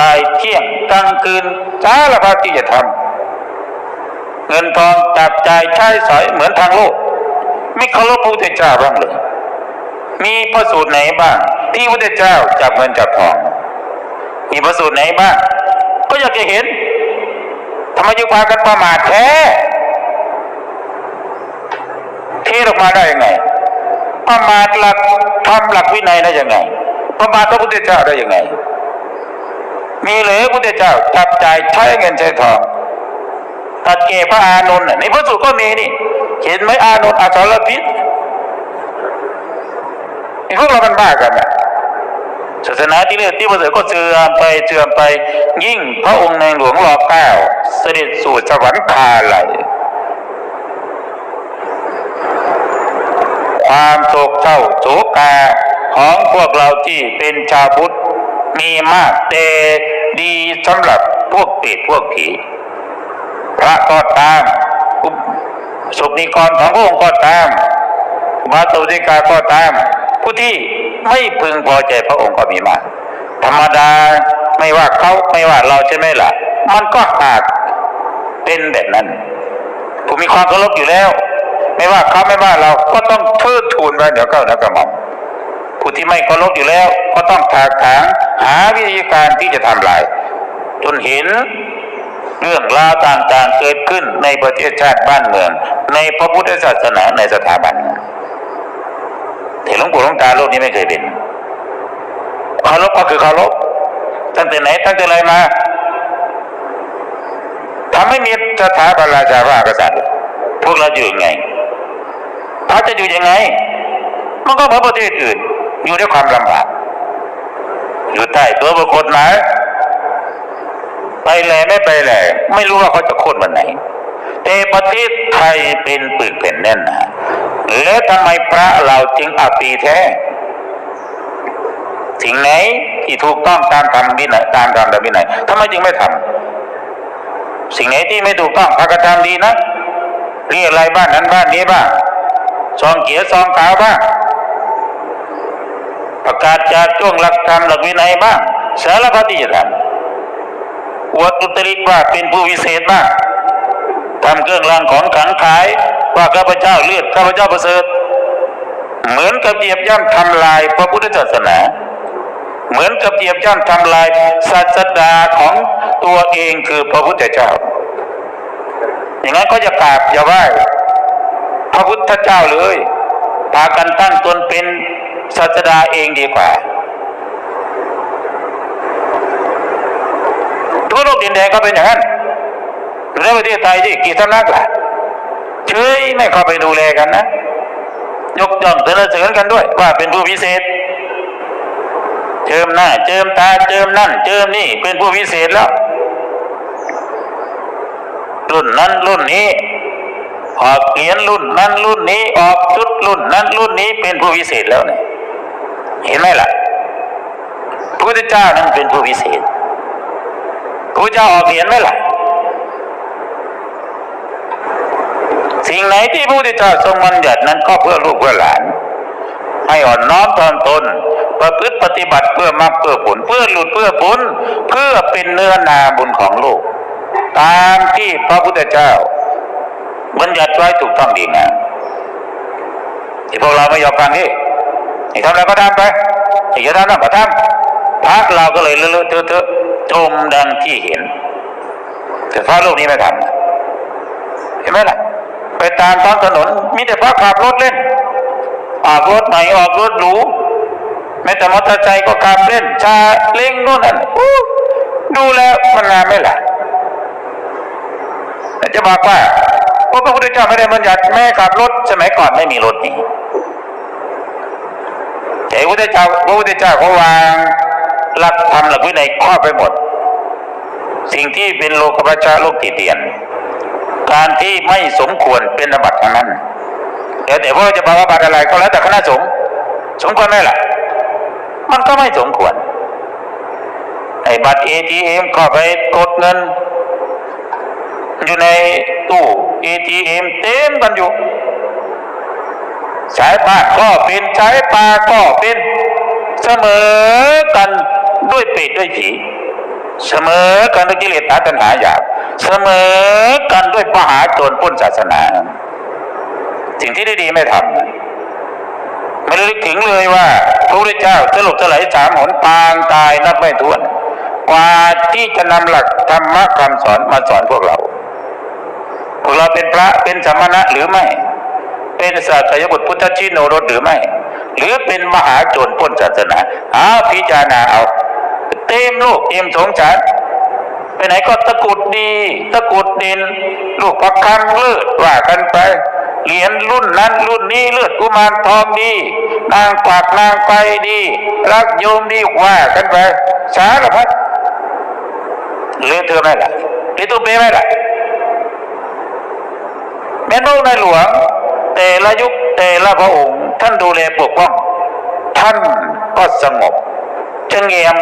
บ่ายเที่ยงกลางคืนสารพัดที่จะทำเงินทองจับจ่ายใช้สอยเหมือนทางโลก ไม่เคารพพระพุทธเจ้าบ้างเลยมีพระสูตรไหนบ้าง ที่พระพุทธเจ้าจับเงินจับทอง มีพระสูตรไหนบ้าง ก็อยากจะเห็นทำไมจึงพากันประมาทแท้เทออกมาได้ยังไงประมาทหลักทำหลักวินัยได้ยังไงประมาทพระพุทธเจ้าได้ยังไง มีหรือพุทธเจ้าจับจ่ายใช้เงินใช้ทองตัดเกพระอานนท์น่ะในพระสูตรก็มีนี่ เห็นไหมอานนท์อสรพิษนี่พวกเรามันบ้ากันนะศาสนาที่เลือดที่ประเสริฐก็เสื่อมไปเสื่อมไป ยิ่งพระองค์ในหลวงรอเก้าเสด็จสู่สวรรคาไหลความโศกเศร้าโศกาของพวกเราที่เป็นชาวพุทธ มีมากแต่ดีสำหรับพวกเปรตพวกผี พระก็ตามสุนิกรของพระองค์ก็ตาม มาตุติกาก็ตาม ผู้ที่ไม่พึงพอใจพระองค์ก็มีมาก ธรรมดาไม่ว่าเขาไม่ว่าเราใช่ไหมล่ะ มันก็หากเป็นแบบนั้นผู้มีความเคารพอยู่แล้ว ไม่ว่าเขาไม่ว่าเราก็ต้องเทิดทูนไว้เดี๋ยวก้าแล้วกระหม่อม ผู้ที่ไม่เคารพอยู่แล้ว ก็ต้องถากถางหาวิธีการที่จะทำลาย จนเห็นเรื่องราวต่างๆเกิดขึ้นในประเทศชาติบ้านเมือง ในพระพุทธศาสนาในสถาบันแต่หลวงปู่หลวงตาโลกนี้ไม่เคยเป็นเคารพก็คือเคารพตั้งแต่ไหนตั้งแต่ไรมาถ้าไม่มีสถาบันราชาพระมหากษัตริย์ พวกเราอยู่ยังไงพระจะอยู่ยังไง มันก็เหมือนประเทศอื่น อยู่ด้วยความลำบากอยู่ใต้ตัวบทกฎหมายไปแหล่ไม่ไปแหล่ไม่รู้ว่าเขาจะโค่นวันไหน แต่ประเทศไทยเป็นปึกแผ่นแน่นหนาแล้วทำไมพระเราจึงอับปีแท้สิ่งไหนที่ถูกต้องตามธรรมวินัยตามธรรมธรรมวินัยทำไมจึงไม่ทำสิ่งไหนที่ไม่ถูกต้องพระกระทำดีนะเรียกอะไรบ้านนั้นบ้านนี้บ้างซองเกียร์ซองขาวบ้าง ประกาศจากช่วงหลักธรรมหลักวินัยบ้างสารพัดที่จะทำอวดอุตริว่าเป็นผู้วิเศษมากทำเครื่องรางของขลังขายว่าข้าพเจ้าเลือดข้าพเจ้าประเสริฐเหมือนกับเหยียบย่ำทำลายพระพุทธศาสนา เหมือนกับเหยียบย่ำทำลายศาสดาของตัวเองคือพระพุทธเจ้า อย่างนั้นก็จะกราบอย่าไหว้พระพุทธเจ้าเลยพากันตั้งตนเป็น ศาสดาเองดีกว่า ทั่วโลกดินแดนก็เป็นอย่างนั้นในประเทศไทยที่กี่สำนักล่ะเฉยไม่เข้าไปดูแลกันนะ ยกย่องสรรเสริญกันด้วย ว่าเป็นผู้พิเศษ เจิมหน้า เจิมตา เจิมนั่น เจิมนี่ เป็นผู้พิเศษแล้ว รุ่นนั้นรุ่นนี้ออกเหรียญรุ่นนั้นรุ่นนี้ ออกชุดรุ่นนั้นรุ่นนี้เป็นผู้พิเศษแล้วเนี่ย เห็นไหมล่ะพระพุทธเจ้านั้นเป็นผู้พิเศษพระเจ้าออกเหรียญไหมล่ะ สิ่งไหนที่พระพุทธเจ้าทรงบัญญัตินั้นก็เพื่อลูกเพื่อหลาน ให้อ่อนน้อมถอมตนประพฤติปฏิบัติเพื่อมรรคเพื่อผล เพื่อหลุดเพื่อพ้นเพื่อเป็นเนื้อนาบุญของโลก ตามที่พระพุทธเจ้า บัญญัติไว้ถูกต้องดีงามที่พวกเราไม่ยอมฟัง นี่ที่ทำอะไรก็ทำไปที่จะทำนั่นก็ทำพระเราก็เลยเลอะๆเทอะๆจมดังที่เห็น แต่พระโลกนี้ไม่ทำเห็นไหมล่ะ ไปตามท้องถนนมีแต่พระขับรถเล่น ออกรถใหม่ออกรถหรูแม้แต่มอเตอร์ไซค์ก็ขับเล่น ชาเล่งนู่นนั่นดูแล้วมันงามไหมล่ะจะบอกว่าพระพุทธเจ้าไม่ได้บัญญัติแม่ขับรถสมัยก่อนไม่มีรถนี่ แต่พระพุทธเจ้าพระพุทธเจ้าเขาวางหลักธรรมหลักวินัยครอบไปหมด สิ่งที่เป็นโลกประชาโลกติเตียน การที่ไม่สมควรเป็นอบัติทั้งนั้นแต่แต่ว่าจะบอกว่าบัตรอะไรก็แล้วแต่คณะสงฆ์สมควรไหมล่ะ มันก็ไม่สมควรไอ้บัตรเอทีเอ็มเข้าไปกดเงิน อยู่ในตู้เอทีเอ็มเต็มกันอยู่ ใช้บ้านก็เป็นใช้ปลาก็เป็น เสมอกันด้วยเป็ดด้วยผี เสมอกันด้วยกิเลสตัณหาอยากเสมอกันด้วยมหาโจรป้นศาสนา สิ่งที่ได้ดีไม่ทำไม่ระลึกถึงเลยว่าพระพุทธเจ้าสรุปสลายสามหนปางตายนับไม่ถ้วนกว่าที่จะนำหลักธรรมะคำสอนมาสอนพวกเรา พวกเราเป็นพระเป็นสมณะหรือไม่ เป็นสัตยบุตรพุทธชิโนรสหรือไม่ หรือเป็นมหาโจรปล้นศาสนาเอาพิจารณาเอา เต็มโลกเต็มสงสารไปไหนก็ตะกุดดี ตะกุดดิน ลูกประคำเลือดว่ากันไปเหรียญรุ่นนั้นรุ่นนี้เลือดกุมารทองดี นางกวักนางไปดี รักโยมดีว่ากันไปสารพัดหรือเธอไหม่ล่ะหรือตัวเป้ไหม่ล่ะแม่นพระในหลวง แต่ละยุคแต่ละพระองค์ ท่านดูแลปกป้อง ท่านก็สงบเฉงียม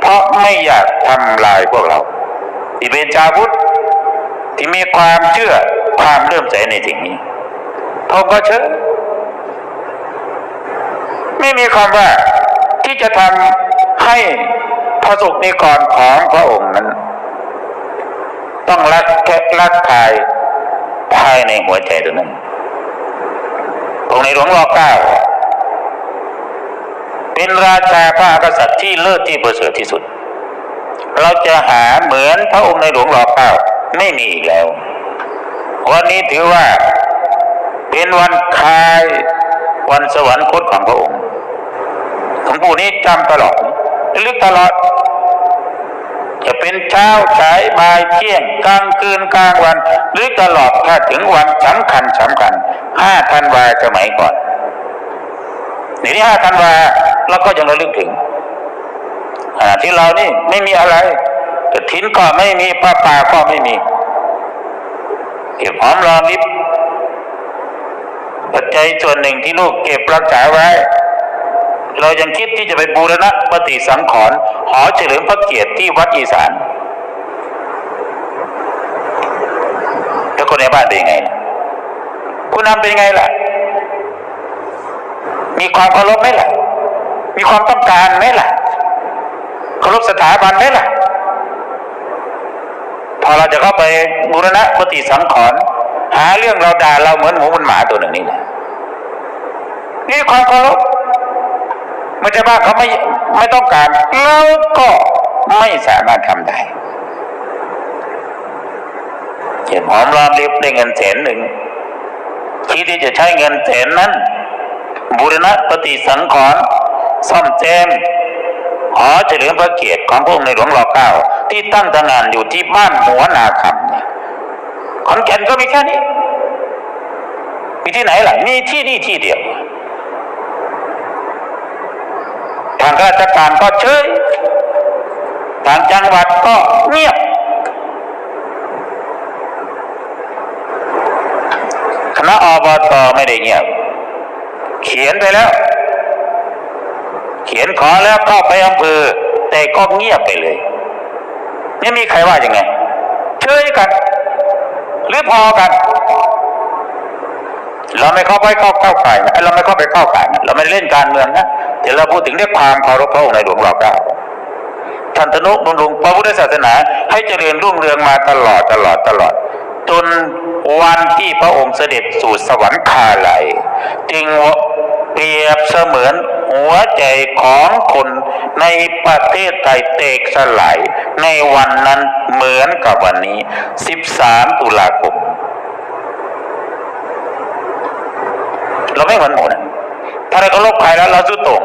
เพราะไม่อยากทำลายพวกเราที่เป็นชาวพุทธที่มีความเชื่อความเลื่อมใสในสิ่งนี้พระองก็เชื่อไม่มีความว่าที่จะทำให้พระสุกนิกรของพระองค์นั้น ต้องรักแค่รักใครภายในหัวใจตัวนั้น องค์ในหลวงรอเก้าเป็นราชาพระกษัตริย์ที่เลิศที่ประเสริฐที่สุด เราจะหาเหมือนพระองค์ในหลวงรอเก้าไม่มีอีกแล้ว วันนี้ถือว่าเป็นวันคล้ายวันสวรรคตของพระองค์หลวงปู่นี้จำตลอดลึกตลอด จะเป็นเช้าสายบ่ายเที่ยงกลางคืนกลางวันหรือตลอดถ้าถึงวันสำคัญสำคัญ ห้าธันวาสมัยก่อนในที่ห้าธันวาเราก็ยังระลึกถึงที่เรานี่ไม่มีอะไรกระถินก็ไม่มีป้าป่าก็ไม่มีเก็บหอมรอมริบปัจจัยส่วนหนึ่งที่ลูกเก็บรักษาไว้ เรายังคิดที่จะไปบูรณะปฏิสังขรณ์หอเฉลิมพระเกียรติที่วัดอีสานแล้วคนในบ้านเป็นยังไง ผู้นำเป็นไงล่ะ มีความเคารพไหมล่ะ มีความต้องการไหมล่ะเคารพสถาบันไหมล่ะ พอเราจะเข้าไปบูรณะปฏิสังขรณ์หาเรื่องเราด่าเราเหมือนหมูมันหมาตัวหนึ่งนี่แหละนี่ความเคารพไม่ใช่ว่าเขาไม่ไม่ต้องการเราก็ไม่สามารถทำได้เห็นหอมรอมริบได้เงินแสนหนึ่ง คิดที่จะใช้เงินแสนนั้น บูรณะปฏิสังขรณ์ซ่อมแซมหอเฉลิมพระเกียรติของพระองค์ในหลวงรอเก้าที่ตั้งตระหงานอยู่ที่บ้านหัวนาคำเนี่ยขอนแก่นก็มีแค่นี้ มีที่ไหนล่ะ มีที่นี่ที่เดียว ทางราชการก็เฉยทางจังหวัดก็เงียบ คณะอบตไม่ได้เงียบ เขียนไปแล้ว เขียนขอแล้วเข้าไปอำเภอ แต่ก็เงียบไปเลยไม่มีใครว่ายังไงเฉยกัน หรือพอกัน เราไม่เข้าไปเข้าเข้าไก่นะเราไม่เข้าไปเข้าไก่นะเราไม่เล่นการเมืองนะเดี๋ยวเราพูดถึงเรื่องความเคารพพระองค์ในหลวงเรอเก้าท่านตนุบำรุงพระพุทธศาสนา ให้เจริญรุ่งเรืองมาตลอดตลอดตลอด จน วันที่พระองค์เสด็จสู่สวรรคาลัยจึงเปรียบเสมือนหัวใจของคนในประเทศไทยเตกสลาย ในวันนั้นเหมือนกับวันนี้ 13 ตุลาคม เราไม่เหมือนหมูนะถ้าได้เคารพใครแล้วเราสุดต่ง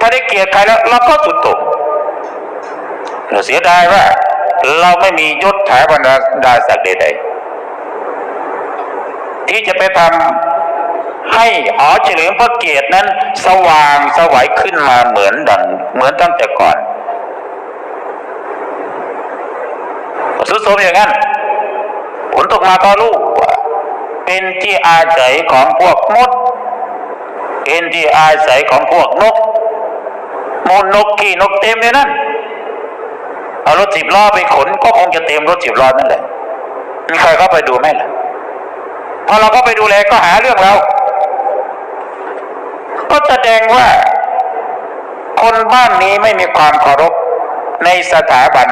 ถ้าได้เกลียดใครแล้วเราก็สุดต่งเราเสียดายว่า เราไม่มียศถาบรรดาศักดิ์ใดๆ ที่จะไปทำให้หอเฉลิมพระเกียรตินั้น สว่างสวัยขึ้นมาเหมือนดังเหมือนตั้งแต่ก่อนสุดโทมอย่างนั้นผลตกมาก็รู้ว่าเป็นที่อาศัยของพวกมด เป็นที่อาศัยของพวกนกมูลนกขี่นกเต็มเลยนั่นเอารถสิบล้อไปขนก็คงจะเต็มรถสิบล้อนั่นแหละมีใครเข้าไปดูไหมล่ะ อเราก็ไปดูแลก็หาเรื่องเรา ก็แสดงว่า คนบ้านนี้ไม่มีความเคารพในสถาบัน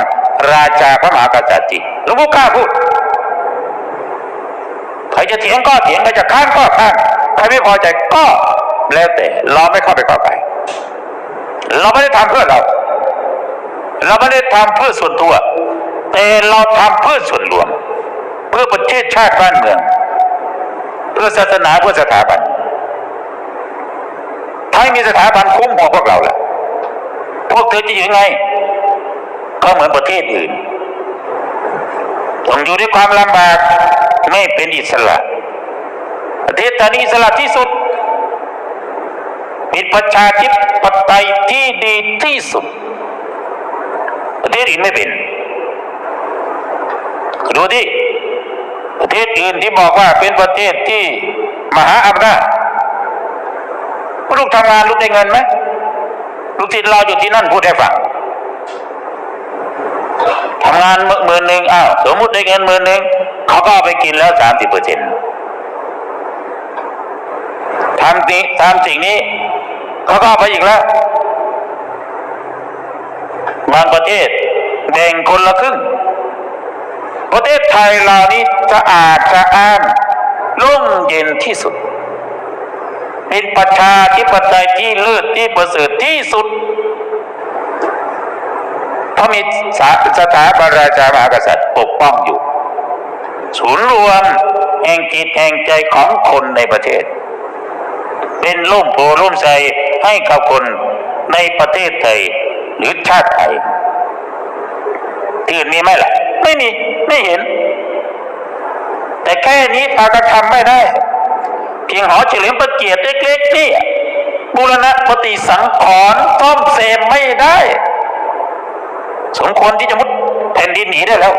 ราชาพระมหากษัตริย์จริงหลวงพ่อกล้าพูดใครจะเถียงก็เถียงใครจะค้านก็ค้านใครไม่พอใจก็แล้วแต่เราไม่เข้าไปก้าไก่เราไม่ได้ทำเพื่อเรา เราไม่ได้ทำเพื่อส่วนตัว แต่เราทำเพื่อส่วนรวม เพื่อประเทศชาติบ้านเมือง พื่อศาสนาเพื่อสถาบันถ้าไม่มีสถาบันคุ้มของพวกเราล่ะ พวกเธอจะอยู่ยังไง ก็เหมือนประเทศอื่นต้องอยู่ด้วยความลำบากไม่เป็นอิสระประเทศไทยนี่อิสระที่สุดเป็นประชาธิปไตยที่ดีที่สุด ประเทศอื่นไม่เป็นดูที่ ประเทศอื่นที่บอกว่าเป็นประเทศที่มหาอำนาจลูกทำงานลูกได้เงินไหมลูกติดเราอยู่ที่นั่นพูดให้ฟังทำงานหมื่นหนึ่งอ้าวสมมุติได้เงินหมื่นหนึ่งเขาก็เอาไปกินแล้วสามสิบเปอร์เซ็นต์ทำนี้ทำสิ่งนี้เขาก็เอาไปอีกแล้วบางประเทศแบ่งคนละครึ่ง ประเทศไทยเรานี้สะอาดสะอ้านร่มเย็นที่สุดเป็นประชาธิปไตยที่เลิศที่ประเสริฐที่สุดเพราะมีสสถาบันราชามหากษัตริย์ปกป้องอยู่ ศูนย์รวมแห่งจิตแห่งใจของคนในประเทศ เป็นร่มโพร่มใสให้กับคนในประเทศไทยหรือชาติไทยที่อื่นมีไหมล่ะ ไม่มีไม่เห็น แต่แค่นี้พากันทำไม่ได้ เพียงหอเฉลิมพระเกียรติเล็กๆนี่บูรณะปฏิสังขรณ์ซ่อมเสมไม่ได้ สมควรที่จะมุดแผ่นดินหนีได้แล้ว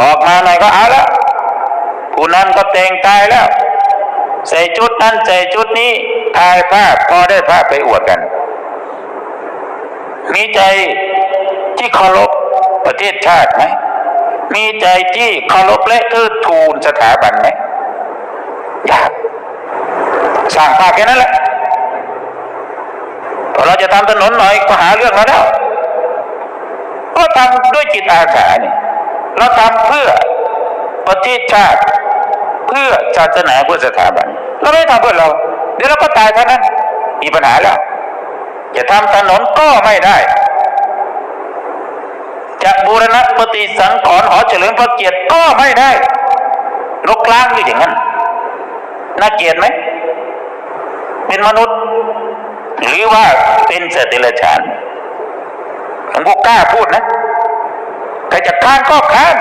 ออกมาหน่อยก็เอาล้วผู้นั้นก็แต่งกายแล้ว ใส่ชุดนั้นใส่ชุดนี้ถ่ายภาพพอได้ภาพไปอวดกัน มีใจที่เคารพประเทศชาติไหมมีใจที่เคารพและเทิดทูนสถาบันไหมอยากสร้างภาพแค่นั้นแหละพอเราจะทำถนนหน่อยก็หาเรื่องเราแล้วก็ทำด้วยจิตอาสาเนี่ยเราทำเพื่อประเทศชาติ เพื่อศาสนาเพื่อสถาบันเราไม่ทำเพื่อเรา เดี๋ยวเราก็ตายเท่านั้นมีปัญหาแล้ว จะทำถนนก็ไม่ได้ จะบูรณะปฏิสังขรณ์หอเฉลิมพระเกียรติก็ไม่ได้ลกล้างอยู่อย่างนั้นน่าเกลียดไหมเป็นมนุษย์ หรือว่าเป็นสัตว์เดรัจฉานผมก็กล้าพูดนะใครจะค้านก็ค้าน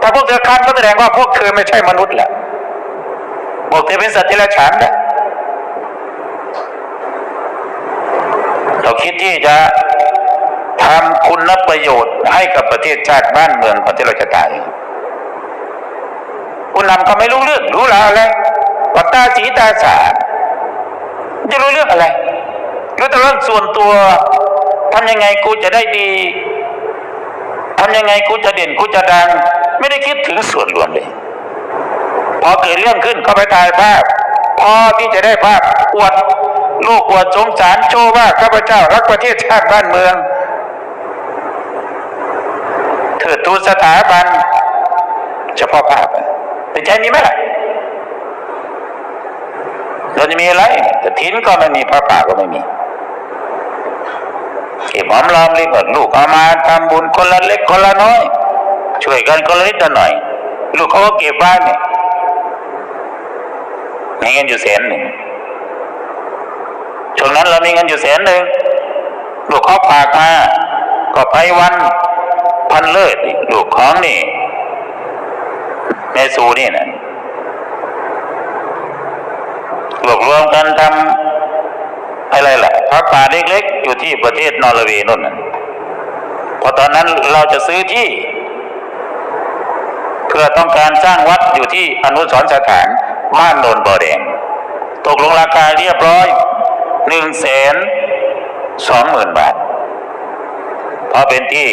ถ้าพวกเธอค้านก็แสดงว่าพวกเธอไม่ใช่มนุษย์แหละพวกเธอเป็นสัตว์เดรัจฉานนะ เราคิดที่จะทำคุณประโยชน์ให้กับประเทศชาติบ้านเมืองก่อนที่เราจะตายผู้นำก็ไม่รู้เรื่องรู้ราวอะไรปัตตาสีตาสาจะรู้เรื่องอะไรรู้แต่เรื่องส่วนตัวทำยังไงกูจะได้ดีทำยังไงกูจะเด่นกูจะดัง ไม่ได้คิดถึงส่วนรวมเลย พอเกิดเรื่องขึ้นก็ไปถ่ายภาพ พอที่จะได้ภาพอวด ลูกอวดสงสารโชว์ว่าข้าพเจ้ารักประเทศชาติบ้านเมืองเถิดทูนสถาบันเฉพาะภาพเป็นใจนี้ไหมล่ะเราจะมีอะไรแต่ทิ้นก็ไม่มีพระป่าก็ไม่มีเก็บหอมรอมริบลูกเอามาทำบุญคนละเล็กคนละน้อย ช่วยกันคนละนิดละหน่อย ลูกเขาก็เก็บบ้านเนี่ยมีเงินอยู่แสนหนึ่ง ช่วงนั้นเรามีเงินอยู่แสนหนึ่งลูกเขาฝากมาก็ไปวันพันเลิศลูกของนี่แม่สูนี่นะรวบรวมกันทำอะไรล่ะพระป่าเล็กๆ อยู่ที่ประเทศนอร์เวย์นู่นนะเพราะตอนนั้นเราจะซื้อที่ เพื่อต้องการสร้างวัดอยู่ที่อนุสรสถานบ้านโนนบ่อแดงตกลงราคาเรียบร้อย หนึ่งแสนสองหมื่นบาท เพราะเป็นที่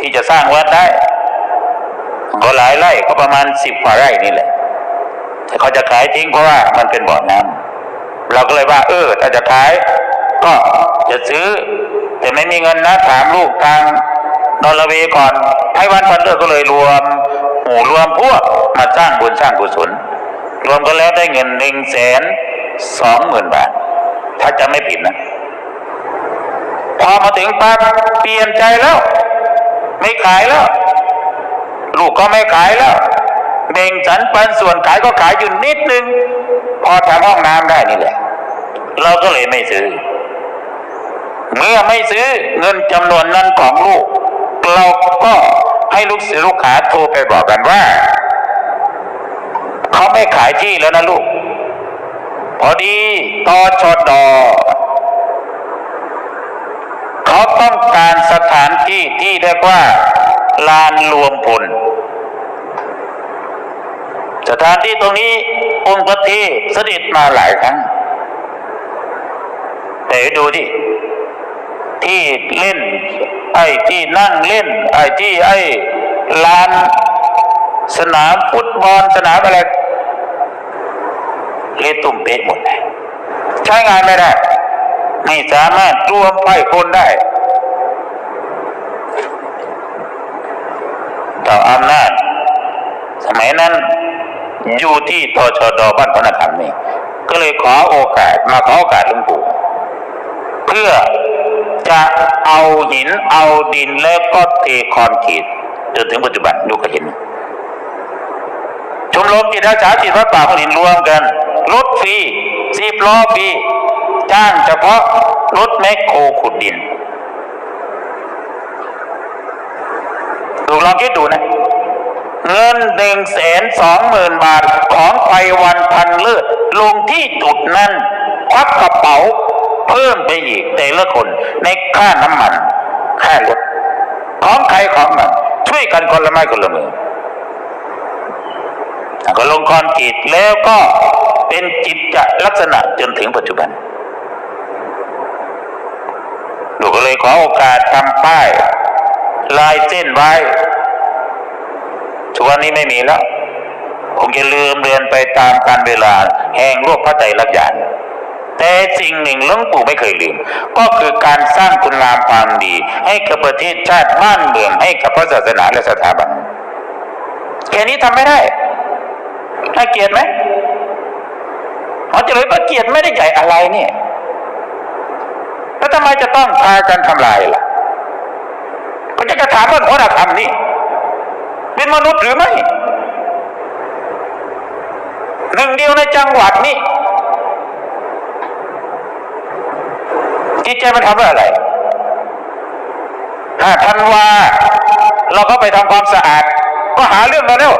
ที่จะสร้างวัดได้ก็หลายไร่ก็ประมาณสิบกว่าไร่นี่แหละแต่เขาจะขายทิ้งเพราะว่ามันเป็นบ่อน้ำเราก็เลยว่าเออถ้าจะขาย ก็จะซื้อ แต่ไม่มีเงินนะถามลูกทางนอร์เวย์ก่อนไต้หวันพันเลือกก็เลยรวมหมู่รวมพวกมาสร้างบุญสร้างกุศลรวมกันแล้วได้เงินหนึ่งแสนสองหมื่นบาท ถ้าจะไม่ผิดนะ พอมาถึงปั๊บเปลี่ยนใจแล้ว ไม่ขายแล้ว ลูกก็ไม่ขายแล้วเบ่งสันปันส่วนขายก็ขายอยู่นิดนึง พอทำห้องน้ำได้นี่แหละ เราก็เลยไม่ซื้อ เมื่อไม่ซื้อเงินจำนวนนั้นของลูก เราก็ให้ลูกศิษย์ลูกหาโทรไปบอกกันว่า เขาไม่ขายที่แล้วนะลูก พอดีตอชดอเขาต้องการสถานที่ที่เรียกว่าลานรวมพล สถานที่ตรงนี้องค์พระเทพเสด็จมาหลายครั้ง แต่ดูดิที่เล่น ไอ้ที่นั่งเล่น ไอ้ที่ไอ้ลานสนามฟุตบอลสนามอะไร เละตุ่มเป๊ะหมดเลยใช้งานไม่ได้ ไม่สามารถรวมไปคนได้ต่ออำนาจสมัยนั้นอยู่ที่ตชดบ้านพนักงานนี่ก็เลยขอโอกาสมาขอโอกาสหลวงปู่เพื่อจะเอาหินเอาดินแล้วก็เทคอนกรีตจนถึงปัจจุบันลูก็เห็น ชมรมจิตอาสาจิตวัดป่าพลินรวมกันรถฟรีสิบล้อฟรีจ้างเฉพาะรถแมคโครขุดดินดูลองคิดดูนะเงินหนึ่งแสนสองหมื่นบาทของไปวันพันเลิศลงที่จุดนั้นควักกระเป๋า เพิ่มไปอีกแต่ละคนในค่าน้ำมัน ค่ารถของใครของมัน ช่วยกันคนละไม้คนละมือ ก็ลงคอนกรีตแล้วก็เป็นจิตจะลักษณะจนถึงปัจจุบันหลูก็เลยขอโอกาสทำป้าย ลายเส้นไว้ ทุกวันนี้ไม่มีแล้วผมจะลืมเรียนไปตามการเวลา แห่งโลกพระไตรลักษณ์ญาณแต่สิ่งหนึ่งหลวงปู่ไม่เคยลืม ก็คือการสร้างคุณงามความดี ให้กับประเทศชาติบ้านเมืองให้กับพระศาสนาและสถาบันแค่นี้ทำไม่ได้ น่าเกลียดไหมหมอเจริญประเกียรติไม่ได้ใหญ่อะไรเนี่ยแล้วทำไมจะต้องพากันทำลายล่ะก็จะกระถามว่าพระธรรมนี่เป็นมนุษย์หรือไม่หนึ่งเดียวในจังหวัดนี่จิตใจมันทำด้วยอะไรถ้าทันวาเราก็ไปทำความสะอาด ก็หาเรื่องมาแล้ว